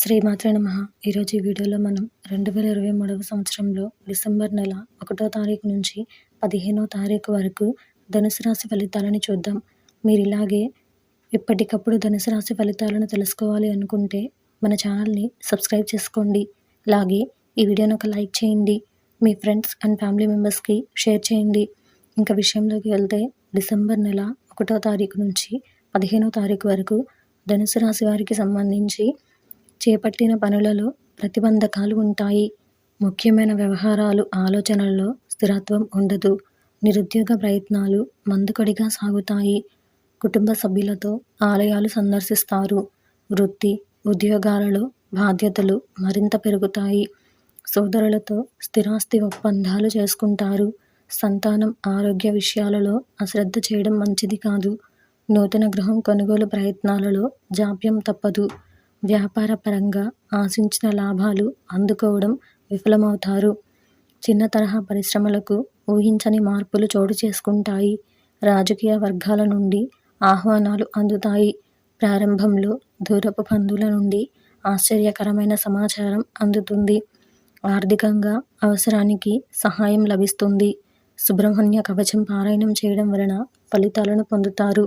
శ్రీమాత్రే నమ. ఈరోజు ఈ వీడియోలో మనం రెండు వేల ఇరవై మూడవ సంవత్సరంలో డిసెంబర్ నెల ఒకటో తారీఖు నుంచి పదిహేనో తారీఖు వరకు ధనుసు రాశి ఫలితాలని చూద్దాం. మీరు ఇలాగే ఎప్పటికప్పుడు ధనుసు రాశి ఫలితాలను తెలుసుకోవాలి అనుకుంటే మన ఛానల్ని సబ్స్క్రైబ్ చేసుకోండి. అలాగే ఈ వీడియోని ఒక లైక్ చేయండి. మీ ఫ్రెండ్స్ అండ్ ఫ్యామిలీ మెంబర్స్కి షేర్ చేయండి. ఇంకా విషయంలోకి వెళ్తే డిసెంబర్ నెల ఒకటో తారీఖు నుంచి పదిహేనో తారీఖు వరకు ధనుసు రాశి వారికి సంబంధించి చేపట్టిన పనులలో ప్రతిబంధకాలు ఉంటాయి. ముఖ్యమైన వ్యవహారాలు ఆలోచనల్లో స్థిరత్వం ఉండదు. నిరుద్యోగ ప్రయత్నాలు మందుకొడిగా సాగుతాయి. కుటుంబ సభ్యులతో ఆలయాలు సందర్శిస్తారు. వృత్తి ఉద్యోగాలలో బాధ్యతలు మరింత పెరుగుతాయి. సోదరులతో స్థిరాస్తి ఒప్పందాలు చేసుకుంటారు. సంతానం ఆరోగ్య విషయాలలో అశ్రద్ధ చేయడం మంచిది కాదు. నూతన గృహం కొనుగోలు ప్రయత్నాలలో జాప్యం తప్పదు. వ్యాపార పరంగా ఆశించిన లాభాలు అందుకోవడం విఫలమవుతారు. చిన్న తరహా పరిశ్రమలకు ఊహించని మార్పులు చోటు చేసుకుంటాయి. రాజకీయ వర్గాల నుండి ఆహ్వానాలు అందుతాయి. ప్రారంభంలో దూరపు బంధువుల నుండి ఆశ్చర్యకరమైన సమాచారం అందుతుంది. ఆర్థికంగా అవసరానికి సహాయం లభిస్తుంది. సుబ్రహ్మణ్య కవచం పారాయణం చేయడం వలన ఫలితాలను పొందుతారు.